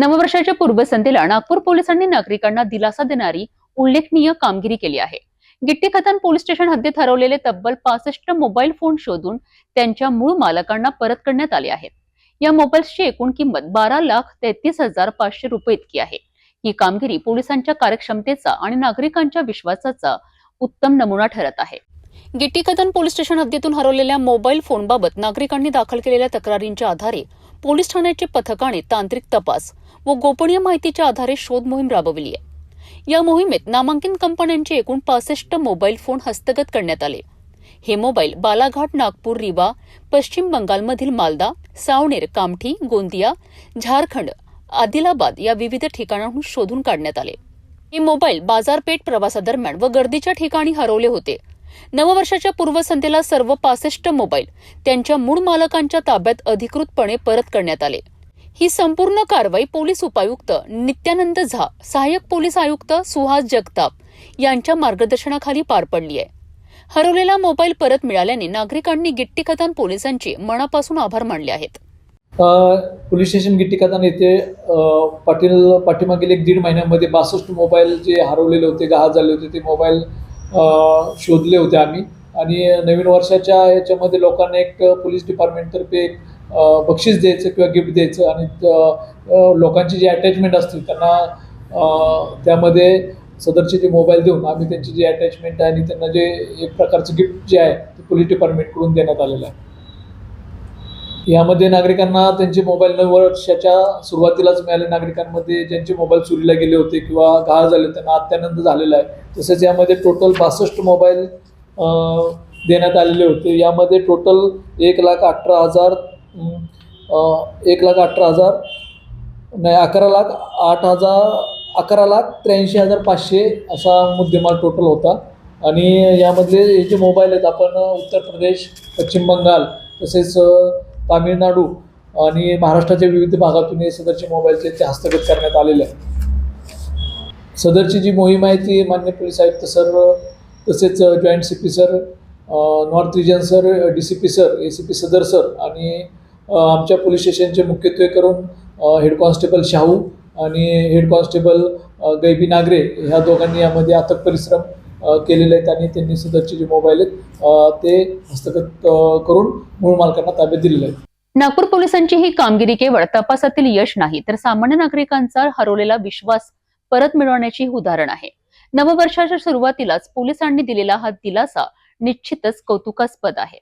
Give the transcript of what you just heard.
नववर्षाच्या पूर्वसंध्येला नागपूर पोलिसांनी नागरिकांना दिलासा देणारी उल्लेखनीय कामगिरी केली आहे. गिट्टी खतान पोलीस स्टेशन हद्दीत हरवलेले तब्बल पासष्ट मोबाईल फोन शोधून त्यांच्या मूळ मालकांना परत करण्यात आले आहेत. या मोबाईल्सची एकूण किंमत बारा लाख तेहतीस हजार पाचशे रुपये इतकी आहे. ही कामगिरी पोलिसांच्या कार्यक्षमतेचा आणि नागरिकांच्या विश्वासाचा उत्तम नमुना ठरत आहे. गिट्टीकदन पोलीस स्टेशन हद्दीतून हरवलेल्या मोबाईल फोनबाबत नागरिकांनी दाखल केलेल्या तक्रारींच्या आधारे पोलीस ठाण्याचे पथकाने तांत्रिक तपास व गोपनीय माहितीच्या आधारे शोध मोहीम राबविली आहे. या मोहिमेत नामांकित कंपन्यांचे एकूण पासष्ट मोबाईल फोन हस्तगत करण्यात आले. हे मोबाईल बालाघाट नागपूर रिवा पश्चिम बंगालमधील मालदा सावनेर कामठी गोंदिया झारखंड आदिलाबाद या विविध ठिकाणाहून शोधून काढण्यात आले. हे मोबाईल बाजारपेठ प्रवासादरम्यान व गर्दीच्या ठिकाणी हरवले होते. नववर्षाच्या पूर्वसंध्येला सर्व पासष्ट मोबाईल त्यांच्या मूळ मालकांच्या ताब्यात अधिकृतपणे परत करण्यात आले. ही संपूर्ण कारवाई पोलीस उपायुक्त नित्यानंद झा सहाय्यक पोलीस आयुक्त सुहास जगताप यांच्या मार्गदर्शनाखाली पार पडली आहे. हरवलेला मोबाईल परत मिळाल्याने नागरिकांनी गिट्टी खतान पोलिसांचे मनापासून आभार मानले आहेत. पोलीस स्टेशन गिट्टी खतान येथे पाटील पाठीमागील एक दीड महिन्यामध्ये बासष्ट मोबाईल जे हरवलेले होते गहाळ झाले होते ते मोबाईल शोधले होते आम्ही. आणि नवीन वर्षाच्या याच्यामध्ये लोकांना एक पोलीस डिपार्टमेंटतर्फे एक बक्षीस द्यायचं किंवा गिफ्ट द्यायचं. आणि लोकांची जी अटॅचमेंट असतील त्यांना त्यामध्ये सदरचे ते मोबाईल देऊन आम्ही त्यांची जी अटॅचमेंट आहे आणि त्यांना जे एक प्रकारचं गिफ्ट जे आहे ते पोलीस डिपार्टमेंटकडून देण्यात आलेलं आहे. यामध्ये नागरिकांना त्यांचे मोबाईल नऊ वर्षाच्या सुरुवातीलाच मिळाले. नागरिकांमध्ये ज्यांचे मोबाईल चोरीला गेले होते किंवा गहाळ झाले होते, त्यांना अत्यानंद झालेला आहे. तसेच यामध्ये टोटल बासष्ट मोबाईल देण्यात आलेले होते. यामध्ये टोटल एक लाख अठरा हजार एक लाख अठरा हजार नाही अकरा लाख आठ हजार अकरा लाख त्र्याऐंशी हजार पाचशे असा मुद्देमाल टोटल होता. आणि यामधले हे जे मोबाईल आहेत आपण उत्तर प्रदेश पश्चिम बंगाल तसेच तामिळनाडू आणि महाराष्ट्राच्या विविध भागातून हे सदरचे मोबाईलचे ते हस्तगत करण्यात आलेले आहे सदरची जी मोहीम आहे ती मान्य पोलीस आयुक्त सर तसेच joint C P sir north region sir D C P sir A C P सदर सर आणि आमच्या पोलीस स्टेशनचे मुख्यत्वे करून हेड कॉन्स्टेबल शाहू आणि हेड कॉन्स्टेबल गैबी नागरे ह्या दोघांनी यामध्ये अथक परिश्रम केलेले आहेत आणि त्यांनी सदरचे जे मोबाईल आहेत ते हस्तगत करून मूळ मालकांना ताब्यात दिलेले आहेत नागपूर पोलिसांची ही कामगिरी केवळ तपासातील यश नाही तर सामान्य नागरिकांचा हरवलेला विश्वास परत मिळवण्याची उदाहरण आहे. नववर्षाच्या सुरुवातीलाच पोलिसांनी दिलेला हा दिलासा निश्चितच कौतुकास्पद आहे.